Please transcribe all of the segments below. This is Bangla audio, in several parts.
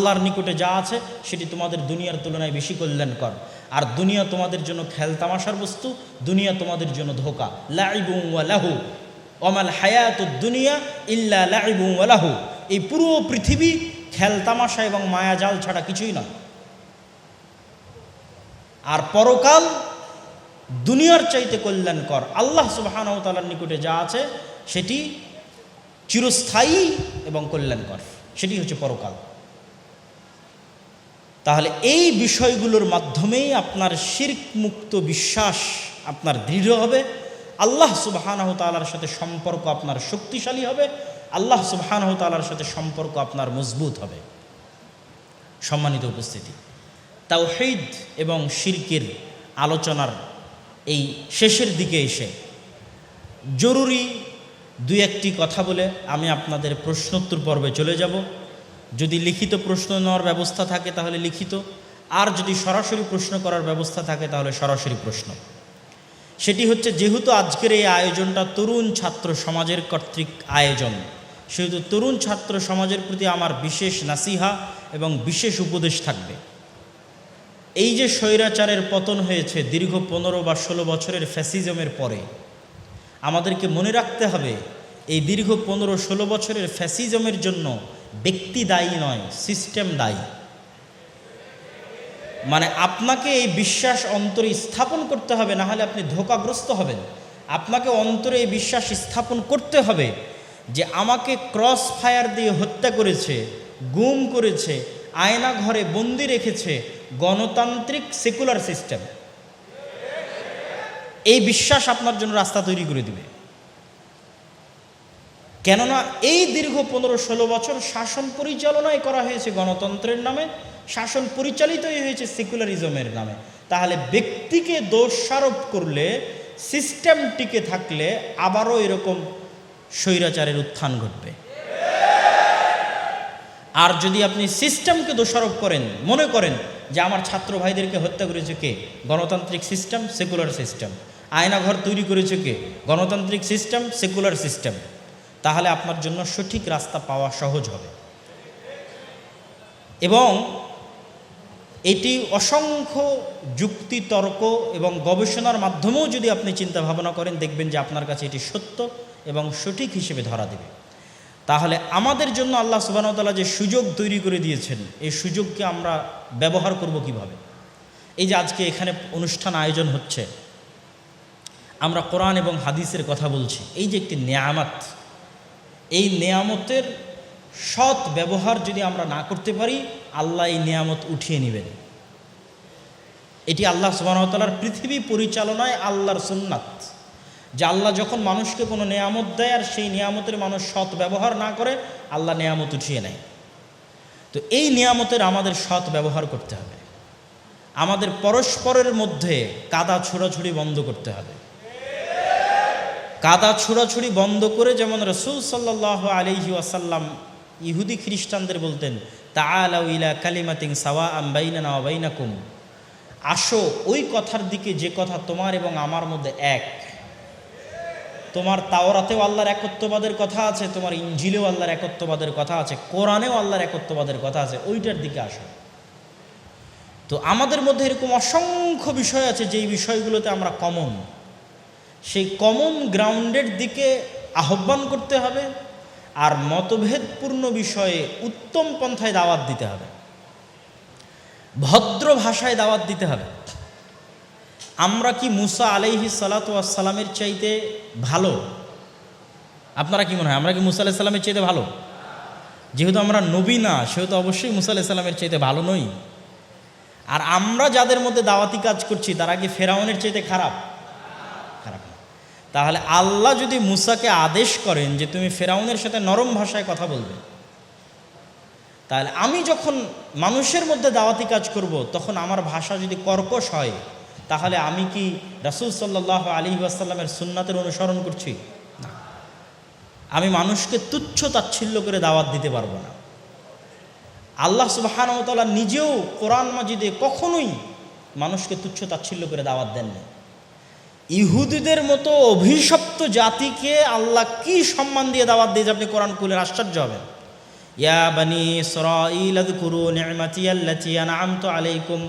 আল্লাহর নিকটে যা আছে সেটি তোমাদের দুনিয়ার তুলনায় বেশি কল্যাণকর। আর দুনিয়া তোমাদের জন্য খেলতামাশার বস্তু, দুনিয়া তোমাদের জন্য ধোকা। লাহু। অমাল হায়াত দুনিয়া ইল্লা লাহু। এই পুরো পৃথিবী খেলতামাশা এবং মায়াজাল ছাড়া কিছুই নয়। আর পরকাল দুনিয়ার চাইতে কল্যাণকর। আল্লাহ সুবাহানতালার নিকটে যা আছে সেটি চিরস্থায়ী এবং কল্যাণকর। সেটি হচ্ছে পরকাল। তাহলে এই বিষয়গুলোর মাধ্যমেই আপনার শির্ক মুক্ত বিশ্বাস আপনার দৃঢ় হবে। আল্লাহ সুবাহানহ তালার সাথে সম্পর্ক আপনার শক্তিশালী হবে। আল্লাহ সুবাহানহ তালার সাথে সম্পর্ক আপনার মজবুত হবে। সম্মানিত উপস্থিতি, তাওহিদ এবং শিরকের আলোচনার এই শেষের দিকে এসে জরুরি দুই একটি কথা বলে আমি আপনাদের প্রশ্নোত্তর পর্বে চলে যাব। যদি লিখিত প্রশ্ন নেওয়ার ব্যবস্থা থাকে তাহলে লিখিত, আর যদি সরাসরি প্রশ্ন করার ব্যবস্থা থাকে তাহলে সরাসরি প্রশ্ন। সেটি হচ্ছে যেহেতু আজকের এই আয়োজনটা তরুণ ছাত্র সমাজের কর্তৃক আয়োজন, সেহেতু তরুণ ছাত্র সমাজের প্রতি আমার বিশেষ নাসিহা এবং বিশেষ উপদেশ থাকবে। এই যে স্বৈরাচারের পতন হয়েছে দীর্ঘ পনেরো বা ষোলো বছরের ফ্যাসিজমের পরে, আমাদেরকে মনে রাখতে হবে এই দীর্ঘ পনেরো ষোলো বছরের ফ্যাসিজমের জন্য ব্যক্তি দায়ী নয় সিস্টেম দায়ী। মানে আপনাকে এই বিশ্বাস অন্তরে স্থাপন করতে হবে, না হলে আপনি ধোকাগ্রস্ত হবেন। আপনাকে অন্তরে এই বিশ্বাস স্থাপন করতে হবে যে আমাকে ক্রস ফায়ার দিয়ে হত্যা করেছে, গুম করেছে, আয়না ঘরে বন্দি রেখেছে, গণতান্ত্রিক সেকুলার সিস্টেম এই বিশ্বাস আপনার জন্য রাস্তা তৈরি করে দিবে। কেননা এই দীর্ঘ পনেরো ষোলো বছর শাসন পরিচালনাই করা হয়েছে গণতন্ত্রের নামে, শাসন পরিচালিতই হয়েছে সেকুলারিজমের নামে। তাহলে ব্যক্তিকে দোষারোপ করলে, সিস্টেম টিকে থাকলে আবারও এরকম স্বৈরাচারের উত্থান ঘটবে। আর যদি আপনি সিস্টেমকে দোষারোপ করেন, মনে করেন যে আমার ছাত্র ভাইদেরকে হত্যা করেছে কে? গণতান্ত্রিক সিস্টেম, সেকুলার সিস্টেম। আয়নাঘর তৈরি করেছে কে? গণতান্ত্রিক সিস্টেম, সেকুলার সিস্টেম। তাহলে আপনার জন্য সঠিক রাস্তা পাওয়া সহজ হবে। এবং এটি অসংখ্য যুক্তি তর্ক এবং গবেষণার মাধ্যমেও যদি আপনি চিন্তা ভাবনা করেন, দেখবেন যে আপনার কাছে এটি সত্য এবং সঠিক হিসেবে ধরা দেবে। তাহলে আমাদের জন্য আল্লাহ সুবাহতাল্লাহ যে সুযোগ তৈরি করে দিয়েছেন, এই সুযোগকে আমরা ব্যবহার করব কীভাবে? এই যে আজকে এখানে অনুষ্ঠান আয়োজন হচ্ছে, আমরা কোরআন এবং হাদিসের কথা বলছি। এই যে একটি নেয়ামত এই নেয়ামতের সৎ ব্যবহার যদি আমরা না করতে পারি, আল্লাহ এই নিয়ামত উঠিয়ে নেবেন। এটি আল্লাহ সুবাহতালার পৃথিবী পরিচালনায় আল্লাহর সুন্নাত। যে আল্লাহ যখন মানুষকে কোনো নিয়ামত দেয় আর সেই নিয়ামতের মানুষ সৎ ব্যবহার না করে, আল্লাহ নিয়ামত উঠিয়ে নেয়। তো এই নিয়ামতের আমাদের সৎ ব্যবহার করতে হবে। আমাদের পরস্পরের মধ্যে কাদা ছোড়াছুড়ি বন্ধ করতে হবে। কাদা ছোড়াছুড়ি বন্ধ করে যেমন রসুল সাল্লাহ আলহি আসাল্লাম ইহুদি খ্রিস্টানদের বলতেন তা আলা কালিমাতিং সাওয়া আম্বাইনা নাওয়াবাইনাকুম আসো, ওই কথার দিকে যে কথা তোমার এবং আমার মধ্যে এক। তোমার তাওরাতেও আল্লাহর একত্ববাদের কথা আছে, তোমার ইঞ্জিলেও আল্লাহর একত্ববাদের কথা আছে, কোরআনেও আল্লাহর একত্ববাদের কথা আছে, ওইটার দিকে আসো। তো আমাদের মধ্যে এরকম অসংখ্য বিষয় আছে যেই বিষয়গুলোতে আমরা কমন সেই কমন গ্রাউন্ডের দিকে আহ্বান করতে হবে আর মতভেদপূর্ণ বিষয়ে উত্তম পন্থায় দাওয়াত দিতে হবে। ভদ্র ভাষায় দাওয়াত দিতে হবে। আমরা কি মুসা আলাইহি সালাতামের চাইতে ভালো? আপনারা কি মনে হয় আমরা কি মুসা আলাহি সাল্লামের চাইতে ভালো? যেহেতু আমরা নবী না, সেহেতু অবশ্যই মুসা আলাহি সাল্লামের চাইতে ভালো নই। আর আমরা যাদের মধ্যে দাওয়াতি কাজ করছি, তারা কি ফেরাউনের চাইতে খারাপ? তাহলে আল্লাহ যদি মুসাকে আদেশ করেন যে তুমি ফেরাউনের সাথে নরম ভাষায় কথা বলবে, তাহলে আমি যখন মানুষের মধ্যে দাওয়াতি কাজ করব, তখন আমার ভাষা যদি কর্কশ হয়, তাহলে আমি কি রাসুল সাল্লাহ আলী আসাল্লামের সুন্নাতের অনুসরণ করছি? না। আমি মানুষকে তুচ্ছ তাচ্ছিল্য করে দাওয়াত দিতে পারব না। আল্লাহ সুবাহানতলা নিজেও কোরআন মাজিদে কখনোই মানুষকে তুচ্ছ তাচ্ছিল্য করে দাওয়াত দেননি। ইহুদিদের মতো অভিশপ্ত জাতিকে আল্লাহ কি সম্মান দিয়ে দাওয়াত দিয়ে আপনি কোরআন কুলের আশ্চর্য হবেন। ইয়া বানি ইসরাঈল আযকুরু নি'মাতি আল্লাতী আন'আমতু আলাইকুম।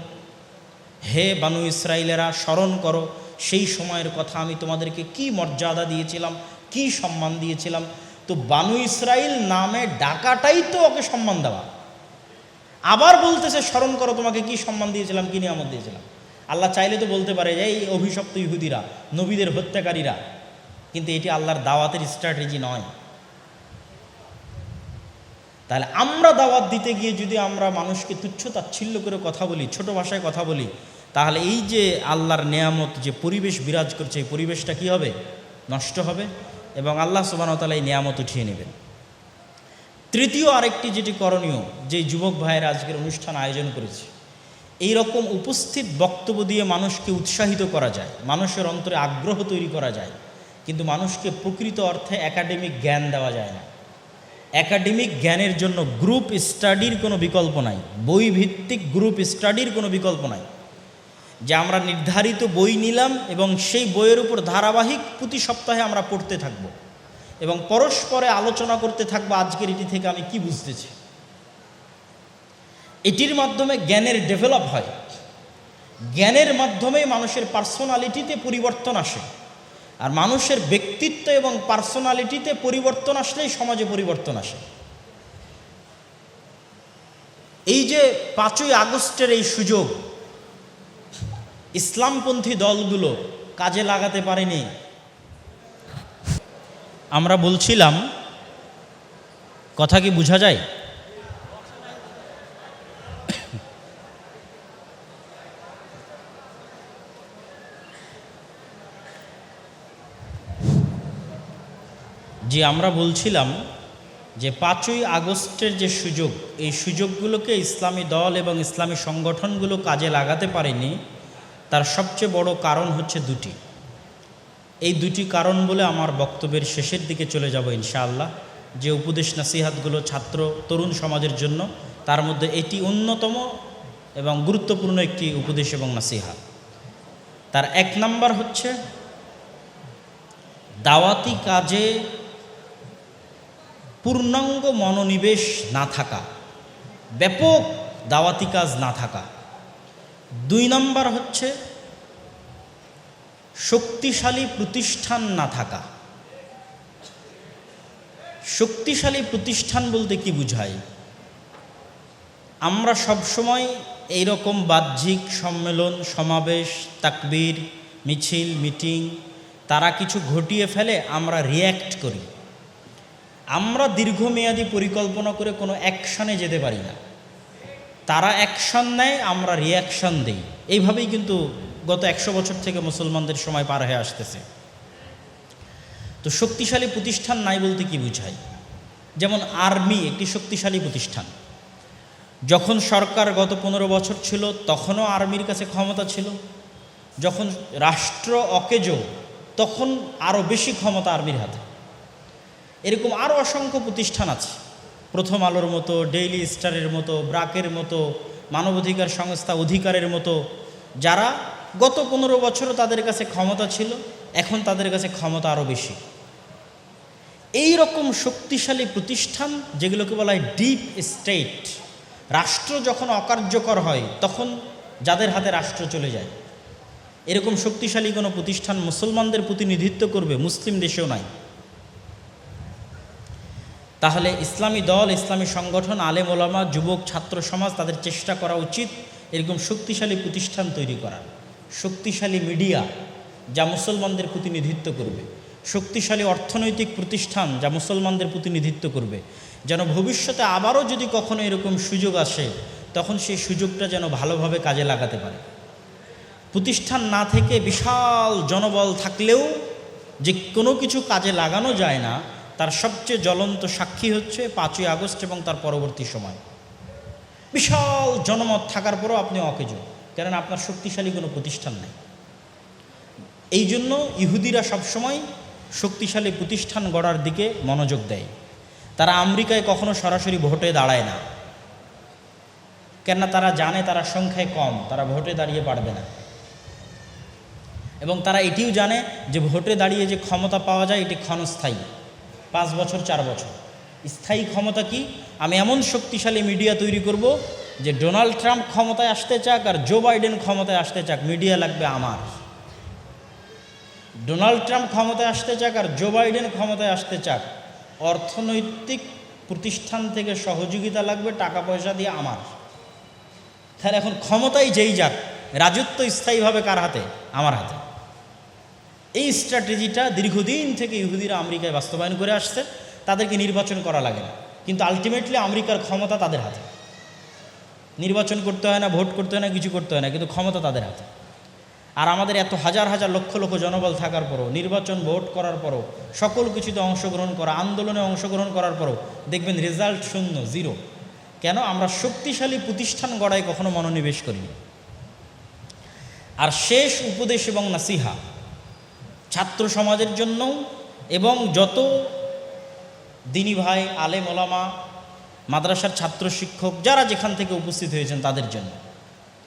হে বানু ইসরাইলেরা স্মরণ করো, সেই সময়ের কথা আমি তোমাদেরকে কি মর্যাদা দিয়েছিলাম, কি সম্মান দিয়েছিলাম? তো বানু ইসরাইল নামে ডাকাটাই তো ওকে সম্মান দেওয়া। আবার বলতেছে, স্মরণ করো তোমাকে কি সম্মান দিয়েছিলাম, কি নিয়ামত দিয়েছিলাম? আল্লাহ চাইলে তো বলতে পারে যে, এই অভিশপ্ত ইহুদিরা, নবীদের হত্যাকারীরা। কিন্তু এটি আল্লাহর দাওয়াতের স্ট্র্যাটেজি নয়। তাহলে আমরা দাওয়াত দিতে গিয়ে যদি আমরা মানুষকে তুচ্ছ তাচ্ছিল্য করে কথা বলি, ছোট ভাষায় কথা বলি, তাহলে এই যে আল্লাহর নেয়ামত, যে পরিবেশ বিরাজ করছে, এই পরিবেশটা কি হবে? নষ্ট হবে এবং আল্লাহ সুবাহতালা এই নেয়ামত উঠিয়ে নেবেন। তৃতীয় আরেকটি যেটি করণীয়, যে যুবক ভাইয়ের আজকের অনুষ্ঠান আয়োজন করেছে এই রকম উপস্থিত বক্তব্য দিয়ে মানুষকে উৎসাহিত করা যায়। মানুষের অন্তরে আগ্রহ তৈরি করা যায়। কিন্তু মানুষকে প্রকৃত অর্থে একাডেমিক জ্ঞান দেওয়া যায় না। একাডেমিক জ্ঞানের জন্য গ্রুপ স্টাডির কোনো বিকল্প নাই। বই ভিত্তিক গ্রুপ স্টাডির কোনো বিকল্প নাই। যে আমরা নির্ধারিত বই নিলাম এবং সেই বইয়ের উপর ধারাবাহিক প্রতি সপ্তাহে আমরা পড়তে থাকব এবং পরস্পরে আলোচনা করতে থাকব আজকের এটি থেকে আমি কি বুঝতেছি এটির মাধ্যমে জ্ঞানের ডেভেলপ হয়। জ্ঞানের মাধ্যমে মানুষের পার্সোনালিটিতে পরিবর্তন আসে। আর মানুষের ব্যক্তিত্ব এবং পার্সোনালিটিতে পরিবর্তন আসলেই সমাজে পরিবর্তন আসে। এই যে পাঁচই আগস্টের এই সুযোগ, ইসলামপন্থী দলগুলো কাজে লাগাতে পারেনি। আমরা বলছিলাম, কথা কি বোঝা যায়? যে আমরা বলছিলাম যে পাঁচই আগস্টের যে সুযোগ, এই সুযোগগুলোকে ইসলামী দল এবং ইসলামী সংগঠনগুলো কাজে লাগাতে পারেনি, তার সবচেয়ে বড় কারণ হচ্ছে দুটি। এই দুটি কারণ বলে আমার বক্তব্যের শেষের দিকে চলে যাব ইনশাআল্লাহ। যে উপদেশ নাসিহাতগুলো ছাত্র তরুণ সমাজের জন্য, তার মধ্যে এটি অন্যতম এবং গুরুত্বপূর্ণ একটি উপদেশ এবং নাসিহাত তার এক নাম্বার হচ্ছে, দাওয়াতি কাজে পূর্ণাঙ্গ মনোনিবেশ না থাকা, ব্যাপক দাওয়াতি কাজ না থাকা। দুই নম্বর হচ্ছে শক্তিশালী প্রতিষ্ঠান না থাকা। শক্তিশালী প্রতিষ্ঠান বলতে কি বুঝাই আমরা সবসময় এইরকম বাহ্যিক সম্মেলন, সমাবেশ, তাকবীর, মিছিল, মিটিং, তারা কিছু ঘটিয়ে ফেলে আমরা রিয়্যাক্ট করি। আমরা দীর্ঘমেয়াদী পরিকল্পনা করে কোনো অ্যাকশানে যেতে পারি না। তারা অ্যাকশন নেয়, আমরা রিয়াকশন দিই। এইভাবেই কিন্তু গত একশো বছর থেকে মুসলমানদের সময় পার হয়ে আসতেছে। তো শক্তিশালী প্রতিষ্ঠান নাই বলতে কি বুঝায়? যেমন আর্মি একটি শক্তিশালী প্রতিষ্ঠান। যখন সরকার গত পনেরো বছর ছিল, তখনও আর্মির কাছে ক্ষমতা ছিল। যখন রাষ্ট্র অকেজ, তখন আরও বেশি ক্ষমতা আর্মির হাতে। এরকম আরও অসংখ্য প্রতিষ্ঠান আছে। প্রথম আলোর মতো ডেইলি স্টারের মতো, ব্রাকের মতো, মানবাধিকার সংস্থা অধিকারের মতো, যারা গত পনেরো বছরও তাদের কাছে ক্ষমতা ছিল, এখন তাদের কাছে ক্ষমতা আরও বেশি। এই রকম শক্তিশালী প্রতিষ্ঠান, যেগুলোকে বলা হয় ডিপ স্টেট রাষ্ট্র যখন অকার্যকর হয়, তখন যাদের হাতে রাষ্ট্র চলে যায়। এরকম শক্তিশালী কোনো প্রতিষ্ঠান মুসলমানদের প্রতিনিধিত্ব করবে, মুসলিম দেশেও নাই। তাহলে ইসলামী দল, ইসলামী সংগঠন, আলেম ওলামা, যুবক, ছাত্র সমাজ তাদের চেষ্টা করা উচিত এরকম শক্তিশালী প্রতিষ্ঠান তৈরি করা। শক্তিশালী মিডিয়া যা মুসলমানদের প্রতিনিধিত্ব করবে। শক্তিশালী অর্থনৈতিক প্রতিষ্ঠান যা মুসলমানদের প্রতিনিধিত্ব করবে। যেন ভবিষ্যতে আবারও যদি কখনো এরকম সুযোগ আসে, তখন সেই সুযোগটা যেন ভালোভাবে কাজে লাগাতে পারে। প্রতিষ্ঠান না থেকে বিশাল জনবল থাকলেও যে কোনো কিছু কাজে লাগানো যায় না তার সবচেয়ে জ্বলন্ত সাক্ষী হচ্ছে পাঁচই আগস্ট এবং তার পরবর্তী সময়। বিশাল জনমত থাকার পরও আপনি অকেজ, কেননা আপনার শক্তিশালী কোনো প্রতিষ্ঠান নেই। এই জন্য ইহুদিরা সবসময় শক্তিশালী প্রতিষ্ঠান গড়ার দিকে মনোযোগ দেয়। তারা আমেরিকায় কখনো সরাসরি ভোটে দাঁড়ায় না। কেননা তারা জানে তারা সংখ্যায় কম, তারা ভোটে দাঁড়িয়ে পারবে না। এবং তারা এটিও জানে যে ভোটে দাঁড়িয়ে যে ক্ষমতা পাওয়া যায়, এটি ক্ষণস্থায়ী। পাঁচ বছর, চার বছর। স্থায়ী ক্ষমতা কি? আমি এমন শক্তিশালী মিডিয়া তৈরি করব যে ডোনাল্ড ট্রাম্প ক্ষমতায় আসতে চাক আর জো বাইডেন ক্ষমতায় আসতে চাক, মিডিয়া লাগবে আমার। ডোনাল্ড ট্রাম্প ক্ষমতায় আসতে চাক আর জো বাইডেন ক্ষমতায় আসতে চাক, অর্থনৈতিক প্রতিষ্ঠান থেকে সহযোগিতা লাগবে টাকা পয়সা দিয়ে আমার। তাহলে এখন ক্ষমতাই যেই যাক, রাজত্ব স্থায়ীভাবে কার হাতে? আমার হাতে। এই স্ট্র্যাটেজিটা দীর্ঘদিন থেকে ইহুদিরা আমেরিকায় বাস্তবায়ন করে আসছে, তাদেরকে নির্বাচন করা লাগে না। কিন্তু আলটিমেটলি আমেরিকার ক্ষমতা তাদের হাতে। নির্বাচন করতে হয় না, ভোট করতে হয় না, কিছু করতে হয় না, কিন্তু ক্ষমতা তাদের হাতে। আর আমাদের এত হাজার হাজার লক্ষ লক্ষ জনবল থাকার পরও, নির্বাচন, ভোট করার পরও, সকল কিছুতে অংশগ্রহণ করা, আন্দোলনে অংশগ্রহণ করার পরও দেখবেন রেজাল্ট শূন্য জিরো কেন? আমরা শক্তিশালী প্রতিষ্ঠান গড়ায় কখনো মনোনিবেশ করিনি। আর শেষ উপদেশ এবং নাসিহা ছাত্র সমাজের জন্য এবং যত দিনী ভাই, আলেম, ওলামা, মাদ্রাসার ছাত্র শিক্ষক যারা যেখান থেকে উপস্থিত হয়েছেন তাদের জন্য।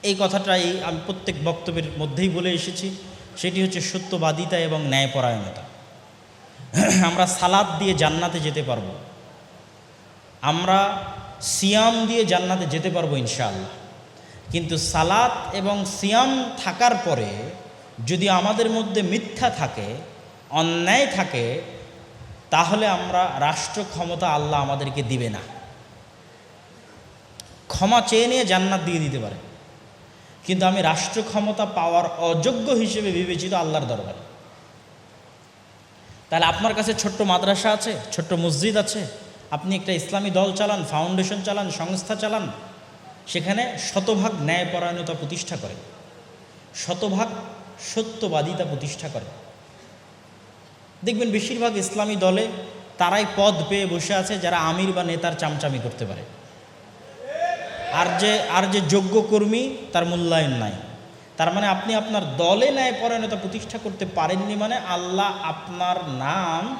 এই কথাটাই আমি প্রত্যেক বক্তব্যের মধ্যেই বলে এসেছি, সেটি হচ্ছে সত্যবাদিতা এবং ন্যায়পরায়ণতা। আমরা সালাদ দিয়ে জান্নাতে যেতে পারব। আমরা সিয়াম দিয়ে জান্নাতে যেতে পারব ইনশাআল্লাহ। কিন্তু সালাত এবং সিয়াম থাকার পরে যদি আমাদের মধ্যে মিথ্যা থাকে, অন্যায় থাকে, তাহলে আমরা রাষ্ট্র ক্ষমতা আল্লাহ আমাদেরকে দিবে না। ক্ষমা চেয়ে নিয়ে জান্নাত দিয়ে দিতে পারে। কিন্তু আমি রাষ্ট্র ক্ষমতা পাওয়ার অযোগ্য হিসেবে বিবেচিত আল্লাহর দরবারে। তাহলে আপনার কাছে ছোট্ট মাদ্রাসা আছে, ছোট্ট মসজিদ আছে, আপনি একটা ইসলামী দল চালান, ফাউন্ডেশন চালান, সংস্থা চালান, সেখানে শতভাগ ন্যায়পরায়ণতা প্রতিষ্ঠা করে শতভাগ সত্যবাদিতা প্রতিষ্ঠা করে। দেখবেন বেশিরভাগ ইসলামী দলে তারাই পদ পেয়ে বসে আছে যারা আমির বা নেতার চামচামি করতে পারে। আর যে আর যে যোগ্য কর্মী, তার মূল্যায়ন নাই। তার মানে আপনি আপনার দলে ন্যায়পরায়ণতা প্রতিষ্ঠা করতে পারেননি মানে আল্লাহ আপনার নাম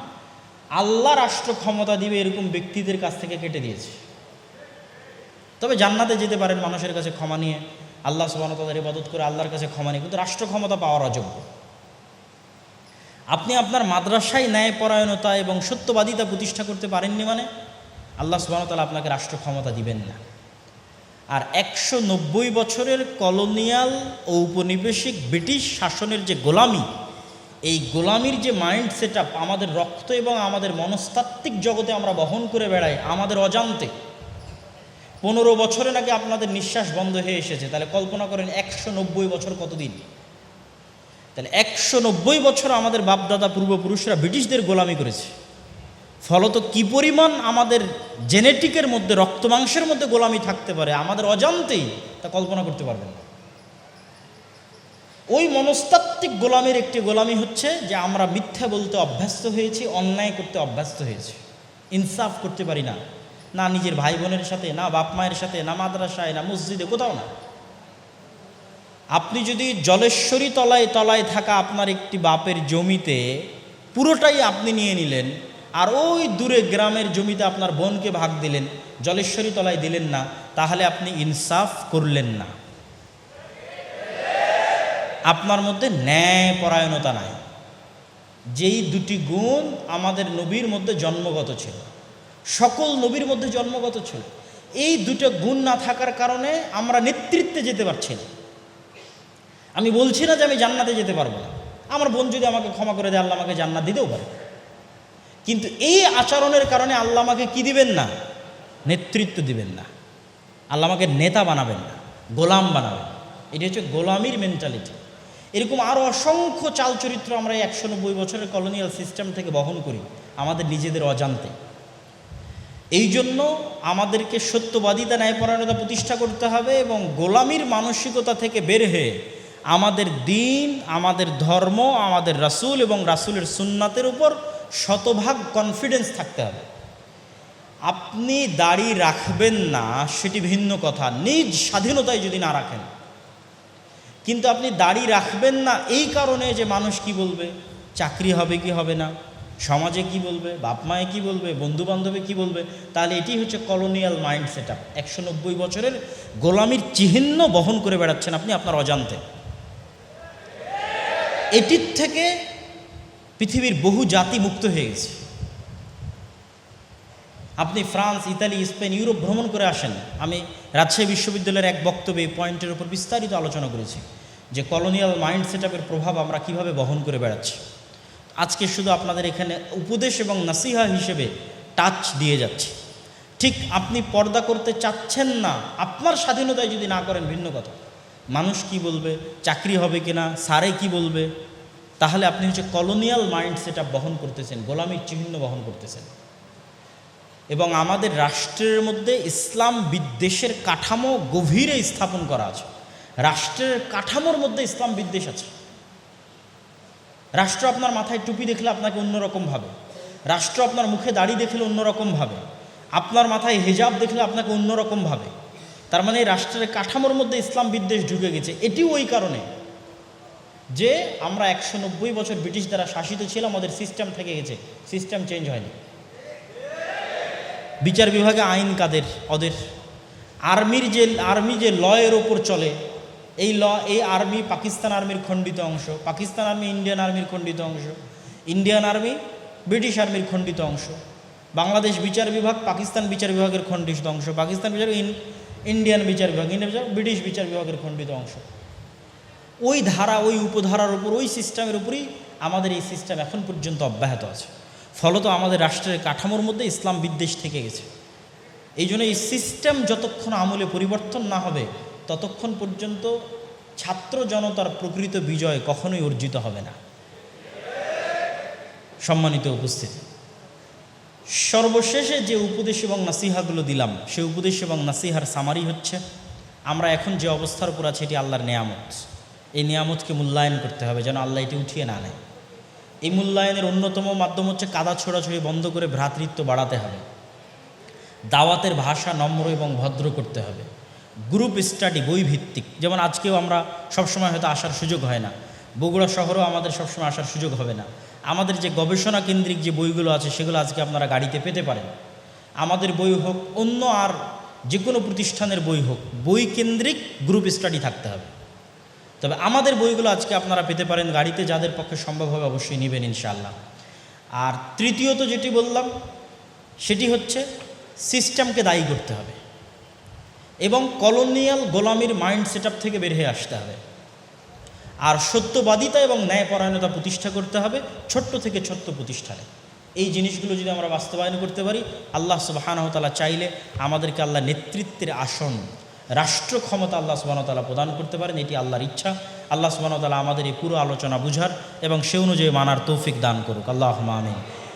আল্লাহ রাষ্ট্র ক্ষমতা দিবে এরকম ব্যক্তিদের কাছ থেকে কেটে দিয়েছে। তবে জান্নাতে যেতে পারেন মানুষের কাছে ক্ষমা নিয়ে। আল্লাহ সুবাহ তাদের ইবাদত করে আল্লাহর কাছে ক্ষমা নিয়ে কিন্তু রাষ্ট্র ক্ষমতা পাওয়ার অযোগ্য। আপনি আপনার মাদ্রাসায় ন্যায়পরায়ণতা এবং সত্যবাদিতা প্রতিষ্ঠা করতে পারেননি মানে? আল্লাহ সুবাহতালা আপনাকে রাষ্ট্র ক্ষমতা দিবেন না। আর একশো নব্বই বছরের কলোনিয়াল ও উপনিবেশিক ব্রিটিশ শাসনের যে গোলামি, এই গোলামির যে মাইন্ড সেট আমাদের রক্ত এবং আমাদের মনস্তাত্ত্বিক জগতে আমরা বহন করে বেড়াই, আমাদের অজান্তে পনেরো বছরে নাকি আপনাদের নিঃশ্বাস বন্ধ হয়ে এসেছে। তাহলে কল্পনা করেন একশো নব্বই বছর কতদিন? তাহলে একশো নব্বই বছর আমাদের বাপদাদা পূর্বপুরুষরা ব্রিটিশদের গোলামি করেছে। ফলত কি পরিমাণ আমাদের জেনেটিকের মধ্যে রক্ত মাংসের মধ্যে গোলামি থাকতে পারে, আমাদের অজান্তেই তা কল্পনা করতে পারবেন না। ওই মনস্তাত্ত্বিক গোলামির একটি গোলামি হচ্ছে যে আমরা মিথ্যা বলতে অভ্যস্ত হয়েছি, অন্যায় করতে অভ্যস্ত হয়েছি। ইনসাফ করতে পারি না। না নিজের ভাই বোনের সাথে, না বাপ মায়ের সাথে, না মাদ্রাসায়, না মসজিদে, কোথাও না। আপনি যদি জলেশ্বরী তলায় তলায় থাকা আপনার একটি বাপের জমিতে পুরোটাই আপনি নিয়ে নিলেন, আর ওই দূরে গ্রামের জমিতে আপনার বোনকে ভাগ দিলেন, জলেশ্বরী তলায় দিলেন না, তাহলে আপনি ইনসাফ করলেন না। আপনার মধ্যে ন্যায় পরায়ণতা নাই। যেই দুটি গুণ আমাদের নবীর মধ্যে জন্মগত ছিল। সকল নবীর মধ্যে জন্মগত ছিল। এই দুটো গুণ না থাকার কারণে আমরা নেতৃত্বে যেতে পারছি না। আমি বলছি না যে আমি জান্নাতে যেতে পারব না। আমার বোন যদি আমাকে ক্ষমা করে দেয়, আল্লাহ আমাকে জান্নাত দিতেও পারে। কিন্তু এই আচরণের কারণে আল্লাহ আমাকে কি দিবেন না? নেতৃত্ব দিবেন না। আল্লাহ আমাকে নেতা বানাবেন না, গোলাম বানাবেন এটি হচ্ছে গোলামির মেন্টালিটি এরকম আরও অসংখ্য চাল চরিত্র আমরা একশো নব্বই বছরের কলোনিয়াল সিস্টেম থেকে বহন করি, আমাদের নিজেদের অজান্তে। এই জন্য আমাদেরকে সত্যবাদিতা ন্যায়পরায়ণতা প্রতিষ্ঠা করতে হবে এবং গোলামির মানসিকতা থেকে বের হয়ে আমাদের দিন, আমাদের ধর্ম, আমাদের রাসূল এবং রাসূলের সুন্নাতের উপর শতভাগ কনফিডেন্স থাকতে হবে। আপনি দাড়ি রাখবেন না, সেটি ভিন্ন কথা। নিজ স্বাধীনতায় যদি না রাখেন। কিন্তু আপনি দাড়ি রাখবেন না, এই কারণে যে মানুষ কি বলবে? চাকরি হবে কি হবে না? সমাজে কি বলবে, বাপ মায়ে কী বলবে বন্ধু বান্ধবে কী বলবে, তাহলে এটি হচ্ছে কলোনিয়াল মাইন্ড সেট আপ একশো নব্বই বছরের গোলামির চিহ্ন বহন করে বেড়াচ্ছেন আপনি আপনার অজান্তে। এটির থেকে পৃথিবীর বহু জাতি মুক্ত হয়ে গেছে। আপনি ফ্রান্স, ইতালি, স্পেন, ইউরোপ ভ্রমণ করে আসেন। আমি রাজশাহী বিশ্ববিদ্যালয়ের এক বক্তব্যে এই পয়েন্টের উপর বিস্তারিত আলোচনা করেছি যে কলোনিয়াল মাইন্ড সেটআপের প্রভাব আমরা কীভাবে বহন করে বেড়াচ্ছি। আজকে শুধু আপনাদের এখানে উপদেশ এবং নাসিহা হিসেবে টাচ দিয়ে যাচ্ছে। ঠিক আপনি পর্দা করতে চাচ্ছেন না, আপনার স্বাধীনতায় যদি না করেন ভিন্ন কথা। মানুষ কি বলবে, চাকরি হবে কি না সারে কি বলবে? তাহলে আপনি হচ্ছে কলোনিয়াল মাইন্ড সেট বহন করতেছেন, গোলামীর চিহ্ন বহন করতেছেন। এবং আমাদের রাষ্ট্রের মধ্যে ইসলাম বিদ্বেষের কাঠামো গভীরে স্থাপন করা আছে। রাষ্ট্রের কাঠামোর মধ্যে ইসলাম বিদ্বেষ আছে। রাষ্ট্র আপনার মাথায় টুপি দেখলে আপনাকে অন্যরকম ভাবে রাষ্ট্র আপনার মুখে দাড়ি দেখলে অন্যরকম ভাবে আপনার মাথায় হেজাব দেখলে আপনাকে অন্যরকম ভাবে তার মানে এই রাষ্ট্রের কাঠামোর মধ্যে ইসলাম বিদ্বেষ ঢুকে গেছে। এটিও ওই কারণে যে আমরা একশো নব্বই বছর ব্রিটিশ দ্বারা শাসিত ছিলাম, আমাদের সিস্টেম থেকে গেছে। সিস্টেম চেঞ্জ হয়নি। বিচার বিভাগে আইন কাদের? ওদের আর্মির যে আর্মি যে লয়ের ওপর চলে এই ল, এই আর্মি পাকিস্তান আর্মির খণ্ডিত অংশ, পাকিস্তান আর্মি, ইন্ডিয়ান আর্মির খণ্ডিত অংশ, ইন্ডিয়ান আর্মি, ব্রিটিশ আর্মির খণ্ডিত অংশ, বাংলাদেশ বিচার বিভাগ, পাকিস্তান বিচার বিভাগের খণ্ডিত অংশ, পাকিস্তান বিচার ইন ইন্ডিয়ান বিচার বিভাগ, ইন্ডিয়ান বিচার, ব্রিটিশ বিচার বিভাগের খণ্ডিত অংশ। ওই ধারা, ওই উপধারার উপর, ওই সিস্টেমের উপরই আমাদের এই সিস্টেম এখন পর্যন্ত অব্যাহত আছে। ফলত আমাদের রাষ্ট্রের কাঠামোর মধ্যে ইসলাম বিদ্বেষ থেকে গেছে। এই জন্য এই সিস্টেম যতক্ষণ আমলে পরিবর্তন না হবে ততক্ষণ পর্যন্ত ছাত্র জনতার প্রকৃত বিজয় কখনোই অর্জিত হবে না। সম্মানিত উপস্থিতি, সর্বশেষে যে উপদেশ এবং নাসিহাগুলো দিলাম, সে উপদেশ এবং নাসিহার সামারি হচ্ছে, আমরা এখন যে অবস্থার উপর আছি এটি আল্লাহর নেয়ামত। এই নিয়ামতকে মূল্যায়ন করতে হবে যেন আল্লাহ এটি উঠিয়ে না নেয়। এই মূল্যায়নের অন্যতম মাধ্যম হচ্ছে কাদা ছোড়াছড়ি বন্ধ করে ভ্রাতৃত্ব বাড়াতে হবে। দাওয়াতের ভাষা নম্র এবং ভদ্র করতে হবে। গ্রুপ স্টাডি বই ভিত্তিক যেমন আজকেও আমরা সবসময় হয়তো আসার সুযোগ হয় না। বগুড়া শহরেও আমাদের সবসময় আসার সুযোগ হবে না। আমাদের যে গবেষণা কেন্দ্রিক যে বইগুলো আছে, সেগুলো আজকে আপনারা গাড়িতে পেতে পারেন। আমাদের বই হোক, অন্য আর যে কোনো প্রতিষ্ঠানের বই হোক, বই কেন্দ্রিক গ্রুপ স্টাডি থাকতে হবে। তবে আমাদের বইগুলো আজকে আপনারা পেতে পারেন গাড়িতে, যাদের পক্ষে সম্ভব হবে অবশ্যই নেবেন ইনশাআল্লাহ। আর তৃতীয়ত যেটি বললাম, সেটি হচ্ছে সিস্টেমকে দায়ী করতে হবে। এবং কলোনিয়াল গোলামির মাইন্ড সেট থেকে বের হয়ে আসতে হবে। আর সত্যবাদিতা এবং ন্যায়পরায়ণতা প্রতিষ্ঠা করতে হবে ছোট্ট থেকে ছোট্ট প্রতিষ্ঠানে। এই জিনিসগুলো যদি আমরা বাস্তবায়ন করতে পারি, আল্লাহ সুবাহানহতালা চাইলে আমাদেরকে আল্লাহ নেতৃত্বের আসন, রাষ্ট্র ক্ষমতা আল্লাহ সুবাহতালা প্রদান করতে পারেন, এটি আল্লাহর ইচ্ছা। আল্লাহ সুবাহতালা আমাদের এই পুরো আলোচনা বুঝার এবং সে অনুযায়ী মানার তৌফিক দান করুক। আল্লাহ আমিন।